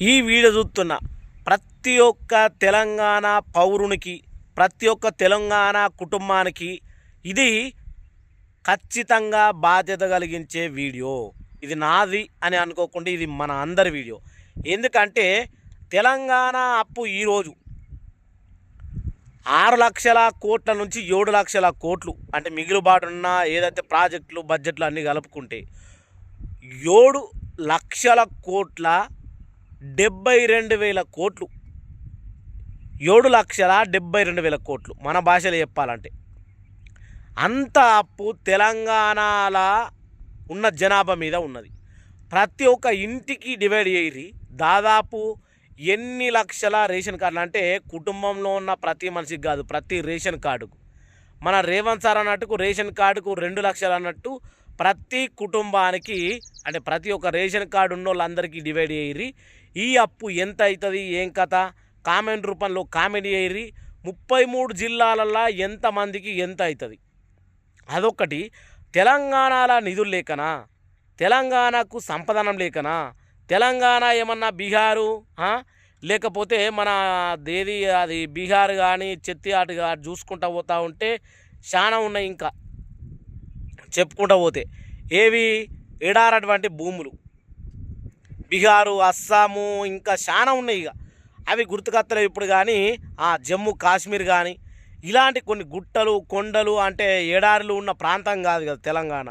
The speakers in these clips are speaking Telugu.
ఈ వీడియో చూస్తున్న ప్రతి ఒక్క తెలంగాణ పౌరునికి ప్రతి ఒక్క తెలంగాణ కుటుంబానికి ఇది ఖచ్చితంగా బాధ్యత కలిగించే వీడియో. ఇది నాది అని అనుకోకుండా ఇది మన అందరి వీడియో. ఎందుకంటే తెలంగాణ అప్పు ఈరోజు ఆరు లక్షల కోట్ల నుంచి ఏడు లక్షల కోట్లు అంటే మిగిలిబాటున్న ఏదైతే ప్రాజెక్టులు బడ్జెట్లు అన్నీ కలుపుకుంటే ఏడు లక్షల కోట్ల డెబ్బై రెండు వేల కోట్లు. ఏడు లక్షల డెబ్బై రెండు వేల కోట్లు. మన భాషలో చెప్పాలంటే. అంత అప్పు తెలంగాణలో ఉన్న జనాభా మీద ఉన్నది. ప్రతి ఒక్క ఇంటికి డివైడ్ చేయరి దాదాపు ఎన్ని లక్షల రేషన్ కార్డులు అంటే కుటుంబంలో ఉన్న ప్రతి మనిషికి కాదు ప్రతి రేషన్ కార్డుకు. మన రేవంత్ సార్ అన్నట్టుకు రేషన్ కార్డుకు రెండు లక్షలు అన్నట్టు ప్రతి కుటుంబానికి అంటే ప్రతి ఒక్క రేషన్ కార్డు ఉన్న వాళ్ళందరికీ డివైడ్ చేయరి ఈ అప్పు ఎంత అవుతుంది ఏం కథ? కామెంట్ రూపంలో కామెంట్ చేయరి ముప్పై మూడు జిల్లాలల్లో ఎంతమందికి ఎంత అవుతుంది అదొక్కటి. తెలంగాణలో నిధులు లేకనా? తెలంగాణకు సంపదనం లేకనా? తెలంగాణ ఏమన్నా బీహారు లేకపోతే మన దేది అది బీహార్ కానీ చెత్తియాటు కానీ చూసుకుంటా పోతా ఉంటే చాలా ఉన్నాయి ఇంకా. చెప్పుకుంటా పోతే. ఏవి? ఎడారటువంటి భూములు. బీహారు అస్సాము ఇంకా చాలా ఉన్నాయి ఇక. అవి గుర్తుకొత్తలేవు ఇప్పుడు కానీ ఆ జమ్మూ కాశ్మీర్ కానీ. ఇలాంటి కొన్ని గుట్టలు కొండలు అంటే ఎడారులు ఉన్న ప్రాంతం కాదు కదా తెలంగాణ.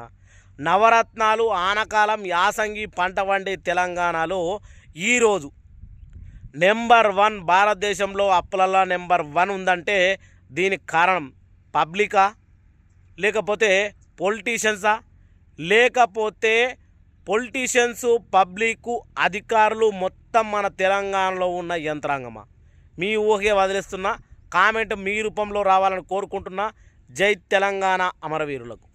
నవరత్నాలు ఆనకాలం యాసంగి పంట వండే తెలంగాణలో ఈరోజు నెంబర్ వన్ భారతదేశంలో అప్పులలో నెంబర్ వన్ ఉందంటే దీనికి కారణం పబ్లికా లేకపోతే పొలిటీషియన్సా లేకపోతే పొలిటీషియన్స్ పబ్లిక్ అధికారులు మొత్తం మన తెలంగాణలో ఉన్న యంత్రాంగమా? మీ ఊహే వదిలేస్తున్నా కామెంట్ మీ రూపంలో రావాలని కోరుకుంటున్నా. జై తెలంగాణ అమరవీరులకు.